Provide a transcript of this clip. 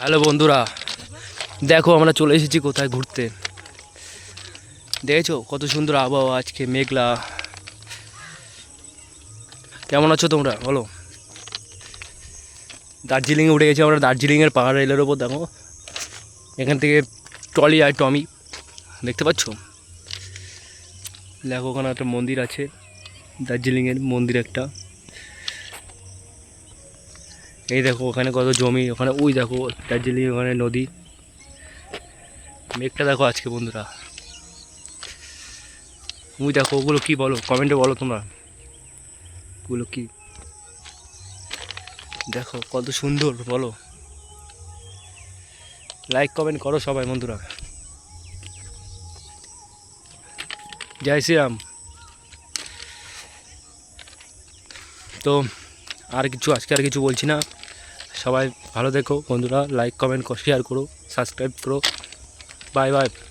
Hello বন্ধুরা, দেখো আমরা চলে এসেছি কোথায় ঘুরতে। দেখেছ কত সুন্দর আবহাওয়া, আজকে মেঘলা। কেমন আছো তোমরা? বলো। দার্জিলিংয়ে উঠে গেছি আমরা, দার্জিলিংয়ের পাহাড় রেলের ওপর, দেখো। এখান থেকে টলি আর টমি, দেখতে পাচ্ছ? দেখো ওখানে একটা মন্দির আছে, দার্জিলিংয়ের মন্দির একটা। এই দেখো, ওখানে কত জমি, ওখানে, ওই দেখো, দার্জিলিং, ওখানে নদী। মেঘটা দেখো আজকে, বন্ধুরা। ওই দেখো, ওগুলো কি বলো? কমেন্টে বলো তোমরা। ওগুলো কি? দেখো, কত সুন্দর, বলো। লাইক কমেন্ট করো সবাই, বন্ধুরা। জয় শ্রীরাম। তো, আর কিছু, আজকে আর কিছু বলছি না। সবাই ভালো দেখো বন্ধুরা লাইক কমেন্ট শেয়ার করো সাবস্ক্রাইব করো। Bye bye